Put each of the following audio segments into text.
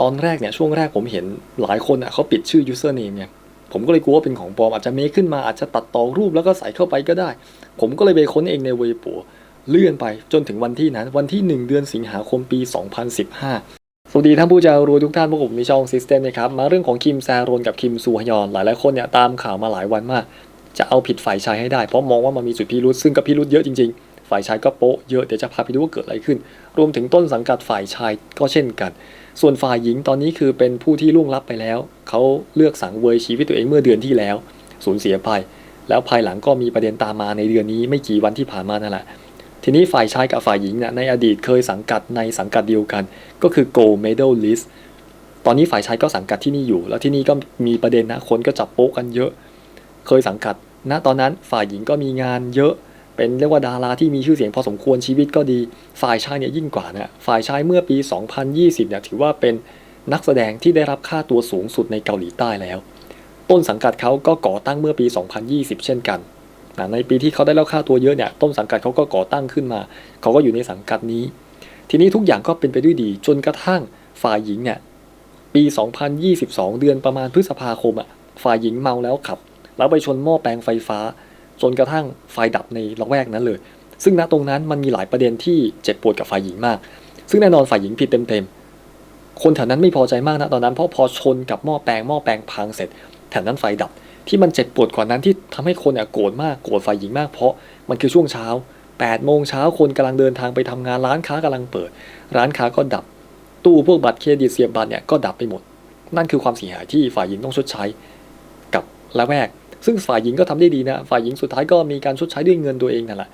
ตอนแรกเนี่ยช่วงแรกผมเห็นหลายคนอะเขาปิดชื่อ username เนี่ยผมก็เลยกลัวว่าเป็นของปลอมอาจจะเมคขึ้นมาอาจจะตัดต่อรูปแล้วก็ใส่เข้าไปก็ได้ ผมก็เลยไปค้นเองในเวปัวเลื่อนไปจนถึงวันที่นั้น วันที่ 1 เดือนสิงหาคมปี 2015 สวัสดีท่านผู้จะรู้ทุกท่านพวกผมมีช่อง System นะครับ มาเรื่องของคิมแซรนกับคิมซูฮยอน หลายๆคนเนี่ยตามข่าวมาหลายวันมาก จะเอาผิดฝ่ายชายให้ได้เพราะมองว่ามันมีจุดพิรุษซึ่งก็พิรุษเยอะจริง ฝ่ายชายก็โป๊ะเยอะเดี๋ยวจะพาไปดูว่าเกิดอะไรขึ้น รวมถึงต้นสังกัดฝ่ายชายก็เช่นกัน ส่วนฝ่ายหญิงตอนนี้คือเป็นผู้ที่ล่วงลับไปแล้ว เขาเลือกสังเวยชีวิตตัวเองเมื่อเดือนที่แล้ว สูญเสียไป แล้วภายหลังก็มีประเด็นตามมาในเดือนนี้ไม่กี่วันที่ผ่านมานั่นแหละทีนี้ฝ่ายชายกับฝ่ายหญิงเนี่ยในอดีตเคยสังกัดในสังกัดเดียวกัน ก็คือ Gold Medalist ตอนนี้ฝ่ายชายก็สังกัดที่นี่อยู่ แล้วที่นี่ก็มีประเด็นนะคนก็จับโป๊ะกันเยอะ เคยสังกัดณตอนนั้นฝ่ายหญิงก็มีงานเยอะ เป็นเรียกว่าดาราที่มีชื่อเสียงพอสมควรชีวิตก็ดี ฝ่ายชายเนี่ยยิ่งกว่านะฝ่ายชายเมื่อปี 2020เนี่ยถือว่าเป็นนักแสดงที่ได้รับค่าตัวสูงสุดในเกาหลีใต้แล้ว ต้นสังกัดเขาก็ก่อตั้งเมื่อปี 2020 เช่นกันนะในปีที่เขาได้รับค่าตัวเยอะเนี่ยต้นสังกัดเขาก็ก่อตั้งขึ้นมา เขาก็อยู่ในสังกัดนี้ ทีนี้ทุกอย่างก็เป็นไปด้วยดี จนกระทั่งฝ่ายหญิงเนี่ยปี 2022 เดือนประมาณพฤษภาคมอะฝ่ายหญิงเมาแล้วขับ แล้วไปชนหม้อแปลงไฟฟ้า จนกระทั่งไฟดับในละแวกนั้นเลย ซึ่งณตรงนั้นมันมีหลายประเด็นที่เจ็บปวดกับฝ่ายหญิงมาก ซึ่งแน่นอนฝ่ายหญิงผิดเต็มๆ คนแถวนั้นไม่พอใจมากนะตอนนั้นเพราะพอชนกับหม้อแปลงหม้อแปลงพังเสร็จ แถวนั้นไฟดับที่มันเจ็บปวดกว่านั้นที่ทำให้คนเนี่ยโกรธมากโกรธฝ่ายหญิงมากเพราะมันคือช่วงเช้า8โมงเช้าคนกำลังเดินทางไปทำงานร้านค้ากำลังเปิด ร้านค้าก็ดับ ตู้พวกบัตรเครดิตเสียบบัตรเนี่ยก็ดับไปหมด นั่นคือความเสียหายที่ฝ่ายหญิงต้องชดใช้ กับละแวก ซึ่งฝ่ายหญิงก็ทำได้ดีนะฝ่ายหญิงสุดท้ายก็มีการชดใช้ด้วยเงินตัวเองนั่นแหละ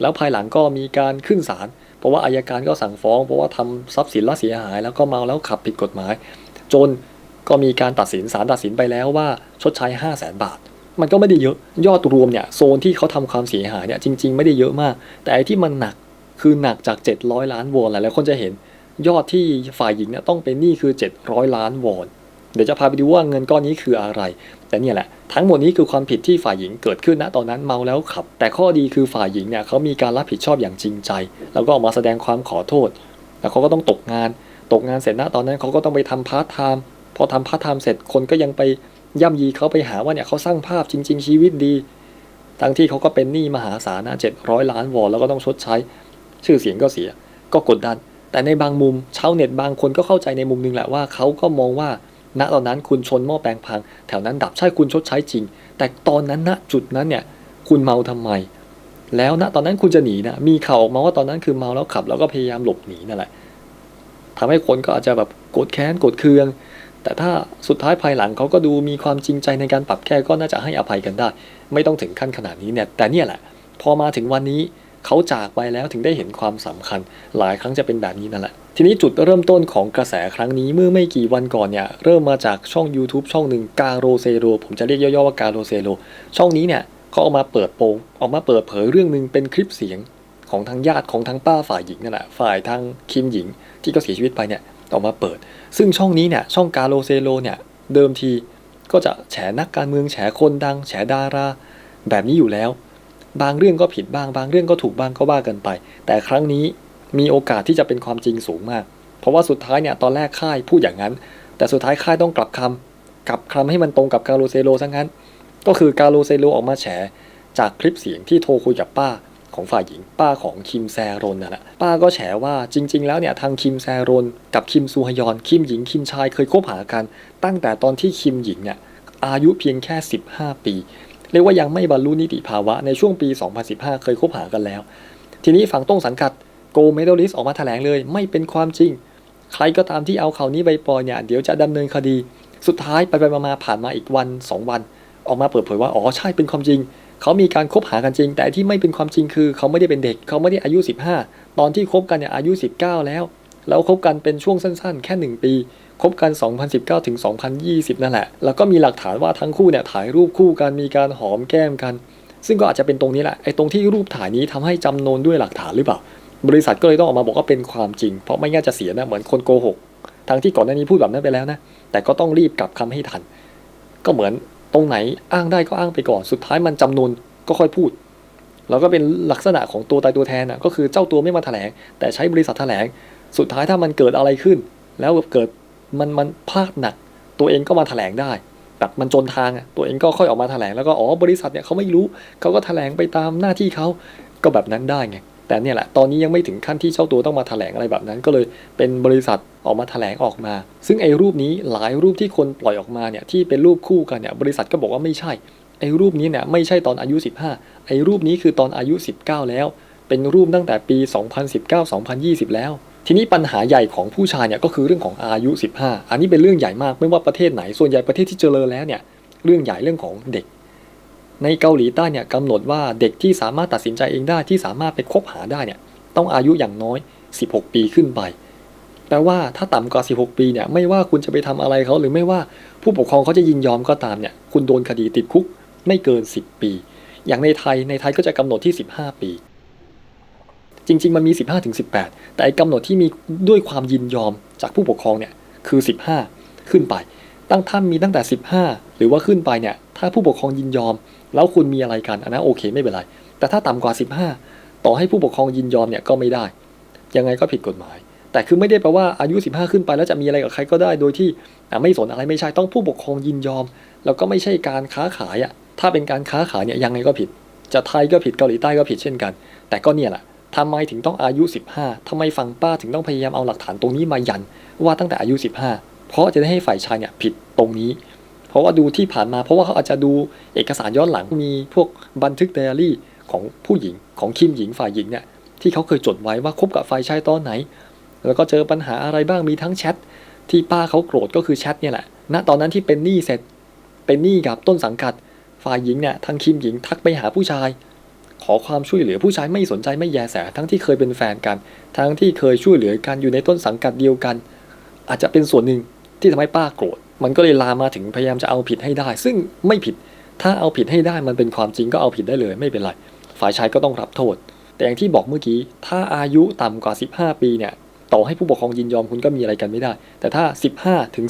แล้วภายหลังก็มีการขึ้นศาลเพราะว่าอายการก็สั่งฟ้อง เพราะว่าทำทรัพย์สินละเสียหาย แล้วก็เมาแล้วขับผิดกฎหมาย จนก็มีการตัดสินศาลตัดสินไปแล้วว่าชดใช้ 5 0 0แสนบาท มันก็ไม่ได้เยอะยอดรวมเนี่ยโซนที่เขาทำความเสียหายเนี่ยจริง ๆ ไม่ได้เยอะมาก แต่ไอ้ที่มันหนักคือหนักจาก 700 ล้านวอนหลายๆคนจะเห็นยอดที่ฝ่ายหญิงเนี่ยต้องเป็นหนี้คือ 700 ล้านวอน เดี๋ยวจะพาไปดูว่าเงินก้อนนี้คืออะไร แต่เนี่ยแหละทั้งหมดนี้คือความผิดที่ฝ่ายหญิงเกิดขึ้นณตอนนั้นเมาแล้วขับ แต่ข้อดีคือฝ่ายหญิงเนี่ยเขามีการรับผิดชอบอย่างจริงใจ แล้วก็ออกมาแสดงความขอโทษ แล้วเขาก็ต้องตกงาน ตกงานเสร็จณตอนนั้นเขาก็ต้องไปทำพาร์ทไทม์พอทำพาร์ทไทม์เสร็จคนก็ยังไปย่ำยีเขาไปหาว่าเนี่ยเขาสร้างภาพจริง ๆ ชีวิตดี ทั้งที่เขาก็เป็นหนี้มหาศาลนะเจ็ดร้อยล้านวอนแล้วก็ต้องชดใช้ ชื่อเสียงก็เสีย ก็กดดัน แต่ในบางมุมชาวเน็ตบางคนก็เข้าใจในมุมนึงแหละว่าเขาก็มองว่า ณตอนนั้นคุณชนหม้อแปลงพัง แถวนั้นดับใช่คุณชดใช้จริง แต่ตอนนั้นณจุดนั้นเนี่ยคุณเมาทำไม แล้วณตอนนั้นคุณจะหนีนะมีข่าวออกมาว่าตอนนั้นคือเมาแล้วขับ แล้วก็พยายามหลบหนีนั่นแหละทำให้คนก็อาจจะแบบโกรธแค้นโกรธเคือง แต่ถ้าสุดท้ายภายหลังเขาก็ดูมีความจริงใจในการปรับแก้ก็น่าจะให้อภัยกันได้ ไม่ต้องถึงขั้นขนาดนี้เนี่ยแต่เนี่ยแหละ พอมาถึงวันนี้ เขาจากไปแล้วถึงได้เห็นความสำคัญ หลายครั้งจะเป็นแบบนี้นั่นแหละ ทีนี้จุดเริ่มต้นของกระแสครั้งนี้เมื่อไม่กี่วันก่อนเนี่ยเริ่มมาจากช่อง YouTube ช่องหนึ่งกาโรเซโรผมจะเรียกย่อๆว่ากาโรเซโรช่องนี้เนี่ยเขาออกมาเปิดโปงออกมาเปิดเผยเรื่องหนึ่งเป็นคลิปเสียงของทางญาติของทางป้าฝ่ายหญิงนั่นแหละฝ่ายทางคิมหญิง ที่ก็เสียชีวิตไปเนี่ยออกมาเปิด ซึ่งช่องนี้เนี่ยช่องกาโรเซโรเนี่ยเดิมทีก็จะแฉนักการเมืองแฉคนดัง แฉดารา แบบนี้อยู่แล้ว บางเรื่องก็ผิดบ้าง บางเรื่องก็ถูกบ้างก็ว่ากันไป แต่ครั้งนี้มีโอกาสที่จะเป็นความจริงสูงมาก เพราะว่าสุดท้ายเนี่ยตอนแรกค่ายพูดอย่างนั้น แต่สุดท้ายค่ายต้องกลับคำกลับคำให้มันตรงกับกาโรเซโลซะงั้น ก็คือกาโรเซโลออกมาแฉจากคลิปเสียงที่โทรคุยกับป้าของฝ่ายหญิงป้าของคิมแซรนนั่นแหละป้าก็แฉว่าจริง ๆ แล้วเนี่ยทางคิมแซรนกับคิมซูฮยอนคิมหญิงคิมชายเคยคบหากัน ตั้งแต่ตอนที่คิมหญิงเนี่ยอายุเพียงแค่ 15 ปี เรียกว่ายังไม่บรรลุนิติภาวะในช่วงปี 2015 เคยคบหากันแล้ว ทีนี้ฝั่งต้นสังกัดโกเมดลิสออกมาแถลงเลย ไม่เป็นความจริง ใครก็ตามที่เอาข่าวนี้ไปปล่อยเนี่ยเดี๋ยวจะดำเนินคดี สุดท้ายไปไปมาผ่านมาอีกวัน 2 วัน ออกมาเปิดเผยว่าอ๋อใช่เป็นความจริง เขามีการคบหากันจริง แต่ที่ไม่เป็นความจริงคือ เขาไม่ได้เป็นเด็ก เขาไม่ได้อายุ 15 ตอนที่คบกันเนี่ยอายุ 19 แล้ว แล้วคบกันเป็นช่วงสั้นๆ แค่ 1 ปีคบกัน 2019 ถึง 2020 นั่นแหละ แล้วก็มีหลักฐานว่าทั้งคู่เนี่ยถ่ายรูปคู่กันมีการหอมแก้มกัน ซึ่งก็อาจจะเป็นตรงนี้แหละไอ้ตรงที่รูปถ่ายนี้ทำให้จำนวนด้วยหลักฐานหรือเปล่า บริษัทก็เลยต้องออกมาบอกว่าเป็นความจริง เพราะไม่งั้นจะเสียนะเหมือนคนโกหกทั้งที่ก่อนหน้านี้พูดแบบนั้นไปแล้วนะแต่ก็ต้องรีบกลับคำให้ทัน ก็เหมือนตรงไหนอ้างได้ก็อ้างไปก่อนสุดท้ายมันจำนวนก็ค่อยพูดแล้วก็เป็นลักษณะของตัวตายตัวแทนนะก็คือเจ้าตัวไม่มาแถลง แต่ใช้บริษัทแถลง สุดท้ายถ้ามันเกิดอะไรขึ้น แล้วเกิดมันมันพลาดหนัก ตัวเองก็มาแถลงได้แบบมันจนทางอะตัวเองก็ค่อยออกมาแถลงแล้วก็อ๋อบริษัทเนี่ยเขาไม่รู้เขาก็แถลงไปตามหน้าที่เขาก็แบบนั้นได้ไงแต่เนี่ยแหละตอนนี้ยังไม่ถึงขั้นที่เจ้าตัวต้องมาแถลงอะไรแบบนั้น ก็เลยเป็นบริษัทออกมาแถลงออกมา ซึ่งไอ้รูปนี้หลายรูปที่คนปล่อยออกมาเนี่ยที่เป็นรูปคู่กันเนี่ยบริษัทก็บอกว่าไม่ใช่ไอ้รูปนี้เนี่ยไม่ใช่ตอนอายุ 15 ไอ้รูปนี้คือตอนอายุ 19 แล้ว เป็นรูปตั้งแต่ปี 2019-2020 แล้ว ทีนี้ปัญหาใหญ่ของผู้ชายเนี่ยก็คือเรื่องของอายุ 15 อันนี้เป็นเรื่องใหญ่มากไม่ว่าประเทศไหน ส่วนใหญ่ประเทศที่เจริญแล้วเนี่ยเรื่องใหญ่เรื่องของเด็ก ในเกาหลีใต้เนี่ยกำหนดว่าเด็กที่สามารถตัดสินใจเองได้ที่สามารถไปคบหาได้เนี่ยต้องอายุอย่างน้อย 16 ปีขึ้นไปแปลว่าถ้าต่ำกว่า 16 ปีเนี่ยไม่ว่าคุณจะไปทำอะไรเขาหรือไม่ว่าผู้ปกครองเขาจะยินยอมก็ตามเนี่ยคุณโดนคดีติดคุกไม่เกิน 10 ปี อย่างในไทยในไทยก็จะกำหนดที่ 15 ปี จริง ๆ มันมี 15ถึง18 แต่ไอ้กำหนดที่มีด้วยความยินยอมจากผู้ปกครองเนี่ยคือ 15 ขึ้นไป ตั้งท่านมีตั้งแต่ 15 หรือว่าขึ้นไปเนี่ยถ้าผู้ปกครองยินยอม แล้วคุณมีอะไรกันอันนั้นโอเคไม่เป็นไร แต่ถ้าต่ำกว่า 15 ต่อให้ผู้ปกครองยินยอมเนี่ยก็ไม่ได้ ยังไงก็ผิดกฎหมาย แต่คือไม่ได้แปลว่าอายุ 15 ขึ้นไปแล้วจะมีอะไรกับใครก็ได้ โดยที่ไม่สนอะไรไม่ใช่ต้องผู้ปกครองยินยอม แล้วก็ไม่ใช่การค้าขายอะถ้าเป็นการค้าขายเนี่ยยังไงก็ผิด จะไทยก็ผิดเกาหลีใต้ก็ผิดเช่นกัน แต่ก็เนี่ยแหละ ทำไมถึงต้องอายุ 15ทำไมฝั่งป้าถึงต้องพยายามเอาหลักฐานตรงนี้มายัน ว่าตั้งแต่อายุ 15 เพราะจะได้ให้ฝ่ายชายเนี่ยผิดตรงนี้ เพราะว่าดูที่ผ่านมา เพราะว่าเขาอาจจะดูเอกสารย้อนหลังมีพวกบันทึกไดอารี่ของผู้หญิงของคิมหญิงฝ่ายหญิงเนี่ยที่เขาเคยจดไว้ว่าคบกับฝ่ายชายตอนไหน แล้วก็เจอปัญหาอะไรบ้างมีทั้งแชทที่ป้าเขาโกรธก็คือแชทเนี่ยแหละณตอนนั้นที่เป็นหนี้เสร็จเป็นหนี้กับต้นสังกัดฝ่ายหญิงเนี่ยทางคิมหญิงทักไปหาผู้ชาย ขอความช่วยเหลือผู้ชายไม่สนใจไม่แยแส ทั้งที่เคยเป็นแฟนกัน ทั้งที่เคยช่วยเหลือกันอยู่ในต้นสังกัดเดียวกัน อาจจะเป็นส่วนหนึ่งที่ทำให้ป้าโกรธ มันก็เลยลามมาถึงพยายามจะเอาผิดให้ได้ ซึ่งไม่ผิด ถ้าเอาผิดให้ได้มันเป็นความจริงก็เอาผิดได้เลยไม่เป็นไร ฝ่ายชายก็ต้องรับโทษ แต่อย่างที่บอกเมื่อกี้ ถ้าอายุต่ำกว่า 15 ปีเนี่ย ต่อให้ผู้ปกครองยินยอมคุณก็มีอะไรกันไม่ได้ แต่ถ้า 15ถึง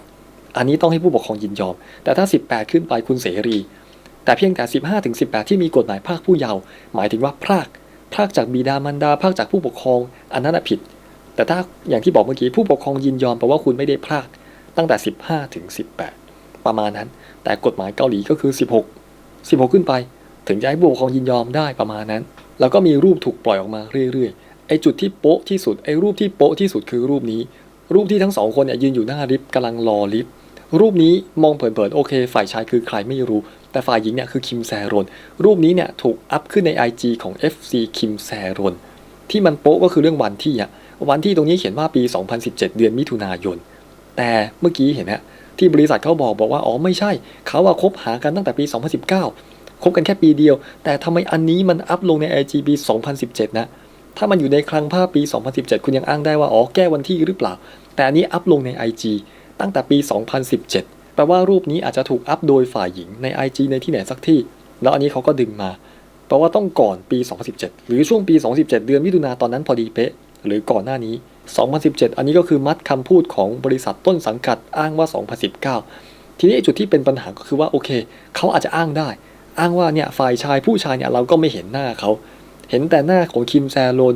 18 อันนี้ต้องให้ผู้ปกครองยินยอม แต่ถ้า 18 ขึ้นไปคุณเสรี แต่เพียงแต่ 15ถึง18 ที่มีกฎหมายพรากผู้เยาว์หมายถึงว่าพรากพรากจากบิดามารดาพรากจากผู้ปกครอง อันนั้นผิด แต่ถ้าอย่างที่บอกเมื่อกี้ผู้ปกครองยินยอมแปลว่าคุณไม่ได้พรากตั้งแต่ 15ถึง18 ประมาณนั้น แต่กฎหมายเกาหลีก็คือ 16 16 ขึ้นไป ถึงจะให้ผู้ปกครองยินยอมได้ประมาณนั้น แล้วก็มีรูปถูกปล่อยออกมาเรื่อยๆไอ้จุดที่โป๊ะที่สุดไอ้รูปที่โป๊ะที่สุดคือรูปนี้ รูปที่ทั้งสองคนเนี่ยยืนอยู่หน้าลิฟต์กำลังรอลิฟต์รูปนี้มองเผินๆโอเค ฝ่ายชายคือใครไม่รู้ แต่ฝ่ายหญิงเนี่ยคือคิมแซรอนรูปนี้เนี่ยถูกอัพขึ้นใน IG ของ FC คิมแซรอนที่มันโป๊ะก็คือเรื่องวันที่อะวันที่ตรงนี้เขียนว่าปี 2017 เดือนมิถุนายน แต่เมื่อกี้เห็นฮะที่บริษัทเขาบอกบอกว่า อ๋อไม่ใช่ เขาว่าคบหากันตั้งแต่ปี 2019 คบกันแค่ปีเดียว แต่ทำไมอันนี้มันอัพลงใน IG ปี 2017 นะ ถ้ามันอยู่ในคลังภาพปี 2017 คุณยังอ้างได้ว่า อ๋อแก้วันที่หรือเปล่า แต่อันนี้อัพลงใน IG ตั้งแต่ปี 2017 แปลว่ารูปนี้อาจจะถูกอัพโดยฝ่ายหญิงใน IG ในที่ไหนสักที่ แล้วอันนี้เขาก็ดึงมา แปลว่าต้องก่อนปี 2017 หรือช่วงปี 2017 เดือนมิถุนาตอนนั้นพอดีเป๊ะ หรือก่อนหน้านี้ 2017 อันนี้ก็คือมัดคำพูดของบริษัทต้นสังกัดอ้างว่า 2019 ทีนี้จุดที่เป็นปัญหาก็คือว่าโอเคเขาอาจจะอ้างได้ อ้างว่าเนี่ยฝ่ายชายผู้ชายเนี่ยเราก็ไม่เห็นหน้าเขา เห็นแต่หน้าของคิมแซโลน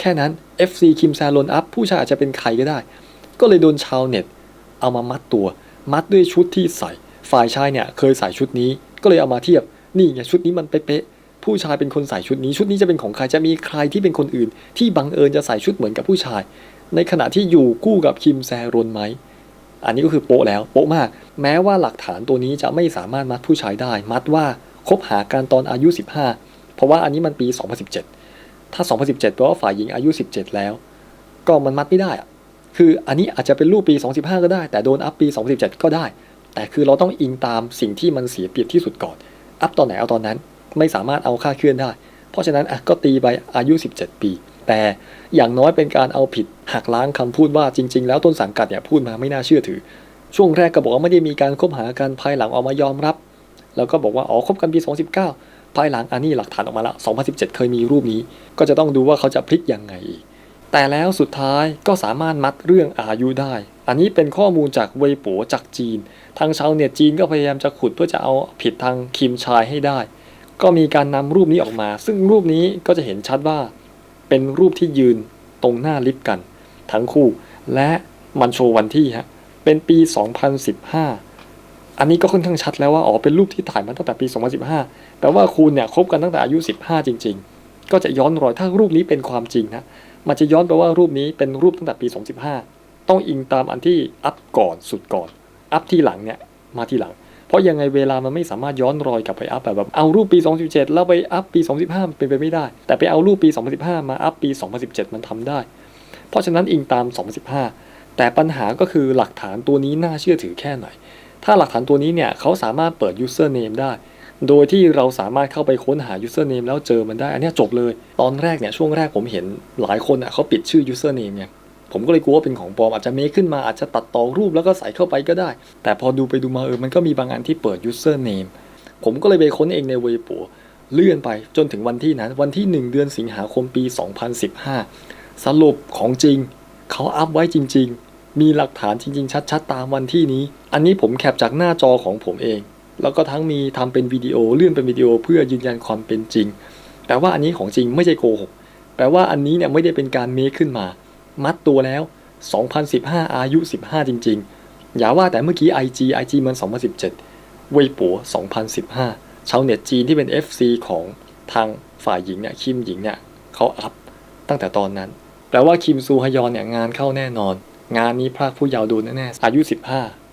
แค่นั้น FC คิมแซโลนอัพผู้ชายอาจจะเป็นใครก็ได้ ก็เลยโดนชาวเน็ตเอามามัดตัว มัดด้วยชุดที่ใส่ ฝ่ายชายเนี่ยเคยใส่ชุดนี้ ก็เลยเอามาเทียบ นี่ไงชุดนี้มันเป๊ะผู้ชายเป็นคนใส่ชุดนี้ ชุดนี้จะเป็นของใครจะมีใครที่เป็นคนอื่น ที่บังเอิญจะใส่ชุดเหมือนกับผู้ชาย ในขณะที่อยู่คู่กับคิมแซรนไหมอันนี้ก็คือโป๊ะแล้วโป๊ะมาก แม้ว่าหลักฐานตัวนี้จะไม่สามารถมัดผู้ชายได้ มัดว่าคบหากันตอนอายุ 15 เพราะว่าอันนี้มันปี 2017 ถ้า 2017แปลว่าฝ่ายหญิงอายุ 17 แล้ว ก็มันมัดไม่ได้อะ คืออันนี้อาจจะเป็นรูปปี 2015 ก็ได้ แต่โดนอัพปี 2017 ก็ได้ แต่คือเราต้องอิงตามสิ่งที่มันเสียเปรียบที่สุดก่อน อัพตอนไหนเอาตอนนั้น ไม่สามารถเอาค่าเคลื่อนได้ เพราะฉะนั้นอะก็ตีไปอายุ 17 ปี แต่อย่างน้อยเป็นการเอาผิดหักล้างคำพูดว่าจริง ๆ แล้วต้นสังกัดเนี่ยพูดมาไม่น่าเชื่อถือ ช่วงแรกก็บอกว่าไม่ได้มีการคบหากันภายหลังออกมายอมรับ แล้วก็บอกว่าอ๋อคบกันปี 2019 ภายหลังอันนี้หลักฐานออกมาละ2017 เคยมีรูปนี้ ก็จะต้องดูว่าเขาจะพลิกยังไงอีก แต่แล้วสุดท้ายก็สามารถมัดเรื่องอายุได้ อันนี้เป็นข้อมูลจากเวยปัวจากจีน ทางชาวเน็ตจีนก็พยายามจะขุดเพื่อจะเอาผิดทางคิมชายให้ได้ ก็มีการนำรูปนี้ออกมา ซึ่งรูปนี้ก็จะเห็นชัดว่า เป็นรูปที่ยืนตรงหน้าลิฟต์กัน ทั้งคู่ และมันโชว์วันที่ฮะ เป็นปี 2015 อันนี้ก็ค่อนข้างชัดแล้วว่าอ๋อเป็นรูปที่ถ่ายมาตั้งแต่ปี 2015แปลว่าคุณเนี่ยคบกันตั้งแต่อายุ 15 จริง ๆ ก็จะย้อนรอยถ้ารูปนี้เป็นความจริงนะ มันจะย้อนไปว่ารูปนี้เป็นรูปตั้งแต่ปี 2015 ต้องอิงตามอันที่อัพก่อนสุดก่อน อัพที่หลังเนี่ยมาที่หลัง เพราะยังไงเวลามันไม่สามารถย้อนรอยกลับไปอัพแบบเอารูปปี 2017 แล้วไปอัพปี 2015มันเป็นไปไม่ได้ แต่ไปเอารูปปี 2015 มาอัพปี 2017 มันทำได้ เพราะฉะนั้นอิงตาม 2015 แต่ปัญหาก็คือหลักฐานตัวนี้น่าเชื่อถือแค่ไหน ถ้าหลักฐานตัวนี้เนี่ยเขาสามารถเปิด username ได้ โดยที่เราสามารถเข้าไปค้นหา username แล้วเจอมันได้ อันนี้จบเลย ตอนแรกเนี่ยช่วงแรกผมเห็นหลายคนอะเขาปิดชื่อ username ไงผมก็เลยกลัวว่าเป็นของปลอมอาจจะเมคขึ้นมาอาจจะตัดต่อรูปแล้วก็ใส่เข้าไปก็ได้ แต่พอดูไปดูมาเออมันก็มีบางอันที่เปิด username ผมก็เลยไปค้นเองในเว็บปัวเลื่อนไปจนถึงวันที่นั้น วันที่ 1 เดือนสิงหาคมปี 2015 สรุปของจริง เขาอัพไว้จริง ๆ มีหลักฐานจริง ๆ ชัด ๆ ตามวันที่นี้ อันนี้ผมแคปจากหน้าจอของผมเอง แล้วก็ทั้งมีทำเป็นวิดีโอเลื่อนเป็นวิดีโอเพื่อยืนยันความเป็นจริง แปลว่าอันนี้ของจริงไม่ใช่โกหก แปลว่าอันนี้เนี่ยไม่ได้เป็นการเมคขึ้นมา มัดตัวแล้ว 2015 อายุ 15 จริง ๆ อย่าว่าแต่เมื่อกี้ IG IG มัน 2017 เว่ยปัว 2015 ชาวเน็ตจีนที่เป็น FC ของทางฝ่ายหญิงเนี่ยคิมหญิงเนี่ยเขาอัพตั้งแต่ตอนนั้น แปลว่าคิมซูฮยอนเนี่ยงานเข้าแน่นอน งานนี้พรากผู้เยาว์โดนแน่ๆอายุ 15